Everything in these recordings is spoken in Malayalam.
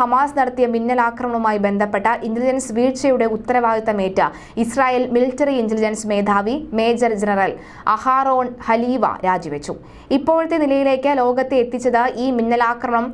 ഹമാസ് നടത്തിയ മിന്നലാക്രമണവുമായി ബന്ധപ്പെട്ട ഇന്റലിജൻസ് വീഴ്ചയുടെ ഉത്തരവാദിത്തമേറ്റ ഇസ്രായേൽ മിലിറ്ററി ഇന്റലിജൻസ് മേധാവി മേജർ ജനറൽ അഹാറോൺ ഹലീവ രാജിവെച്ചു. ഇപ്പോഴത്തെ നിലയിലേക്ക് ലോകത്തെ എത്തിച്ചത് ഈ മിന്നലാക്രമണം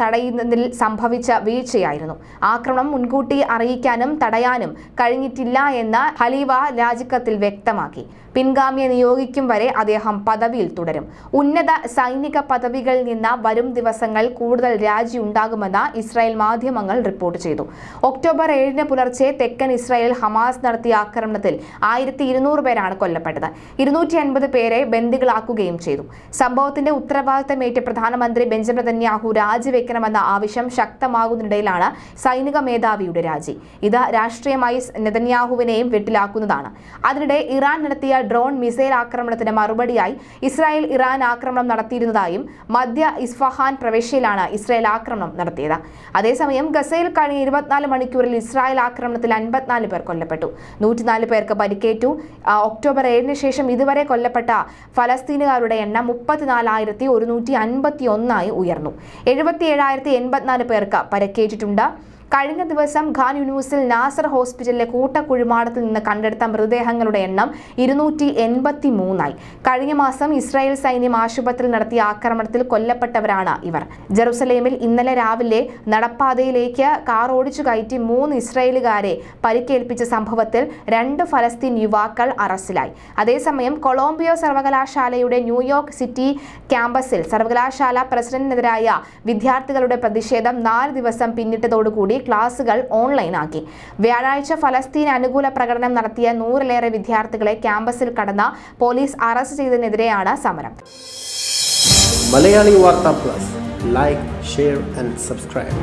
തടയുന്നതിൽ സംഭവിച്ച വീഴ്ചയായിരുന്നു. ആക്രമണം മുൻകൂട്ടി അറിയിക്കാനും തടയാനും കഴിഞ്ഞിട്ടില്ല എന്ന് ഹലീവ രാജിക്കത്തിൽ വ്യക്തമാക്കി. പിൻഗാമിയെ നിയോഗിക്കും വരെ അദ്ദേഹം പദവിയിൽ തുടരും. ഉന്നത സൈനിക പദവികളിൽ നിന്ന് വരും ദിവസങ്ങൾ കൂടുതൽ രാജി ഉണ്ടാകുമെന്ന് ഇസ്രായേൽ മാധ്യമങ്ങൾ റിപ്പോർട്ട് ചെയ്തു. ഒക്ടോബർ ഏഴിന് പുലർച്ചെ തെക്കൻ ഇസ്രായേൽ ഹമാസ് നടത്തിയ ആക്രമണത്തിൽ ആയിരത്തി ഇരുന്നൂറ് പേരാണ് കൊല്ലപ്പെട്ടത്. ഇരുന്നൂറ്റി അൻപത് പേരെ ബന്ദികളാക്കുകയും ചെയ്തു. സംഭവത്തിന്റെ ഉത്തരവാദിത്തമേറ്റ് പ്രധാനമന്ത്രി ബെഞ്ചമിൻ നെതന്യാഹു രാജിവെക്കണമെന്ന ആവശ്യം ശക്തമാകുന്നതിനിടയിലാണ് സൈനിക മേധാവിയുടെ രാജി. ഇത് രാഷ്ട്രീയമായി നെതന്യാഹുവിനെയും വെട്ടിലാക്കുന്നതാണ്. അതിനിടെ ഇറാൻ നടത്തിയ ഡ്രോൺ മിസൈൽ ആക്രമണത്തിന് മറുപടിയായി ഇസ്രായേൽ ഇറാൻ ആക്രമണം നടത്തിയിരുന്നതായും മധ്യ ഇസ്ഫഹാൻ പ്രവിശ്യയിലാണ് ഇസ്രായേൽ ആക്രമണം നടത്തിയത്. അതേസമയം ഗസയിൽ കഴിഞ്ഞ ഇരുപത്തിനാല് മണിക്കൂറിൽ ഇസ്രായേൽ ആക്രമണത്തിൽ അൻപത്തിനാല് പേർ കൊല്ലപ്പെട്ടു. നൂറ്റിനാല് പേർക്ക് പരിക്കേറ്റു. ഒക്ടോബർ ഏഴിന് ശേഷം ഇതുവരെ കൊല്ലപ്പെട്ട ഫലസ്തീനുകാരുടെ എണ്ണം മുപ്പത്തിനാലായിരത്തി ഒരുന്നൂറ്റി അൻപത്തി ഒന്നായി ഉയർന്നു. എഴുപത്തി ഏഴായിരത്തി എൺപത്തിനാല് പേർക്ക് പരിക്കേറ്റിട്ടുണ്ട്. കഴിഞ്ഞ ദിവസം ഖാൻ യൂണിവേഴ്സിൽ നാസർ ഹോസ്പിറ്റലിലെ കൂട്ടക്കുഴിമാടത്തിൽ നിന്ന് കണ്ടെടുത്ത മൃതദേഹങ്ങളുടെ എണ്ണം ഇരുന്നൂറ്റി എൺപത്തി മൂന്നായി കഴിഞ്ഞ മാസം ഇസ്രായേൽ സൈന്യം ആശുപത്രിയിൽ നടത്തിയ ആക്രമണത്തിൽ കൊല്ലപ്പെട്ടവരാണ് ഇവർ. ജെറുസലേമിൽ ഇന്നലെ രാവിലെ നടപ്പാതയിലേക്ക് കാർ ഓടിച്ചു കയറ്റി മൂന്ന് ഇസ്രായേലുകാരെ പരിക്കേൽപ്പിച്ച സംഭവത്തിൽ രണ്ട് ഫലസ്തീൻ യുവാക്കൾ അറസ്റ്റിലായി. അതേസമയം കൊളോംബിയോ സർവകലാശാലയുടെ ന്യൂയോർക്ക് സിറ്റി ക്യാമ്പസിൽ സർവകലാശാല പ്രസിഡന്റിനെതിരായ വിദ്യാർത്ഥികളുടെ പ്രതിഷേധം നാല് ദിവസം പിന്നിട്ടതോടുകൂടി ക്ലാസുകൾ ഓൺലൈനാക്കി. വ്യാഴാഴ്ച ഫലസ്തീൻ അനുകൂല പ്രകടനം നടത്തിയ നൂറിലേറെ വിദ്യാർത്ഥികളെ ക്യാമ്പസിൽ കടന്ന പോലീസ് അറസ്റ്റ് ചെയ്തതിനെതിരെയാണ് സമരം. മലയാളി വാർത്താ plus. Like share and subscribe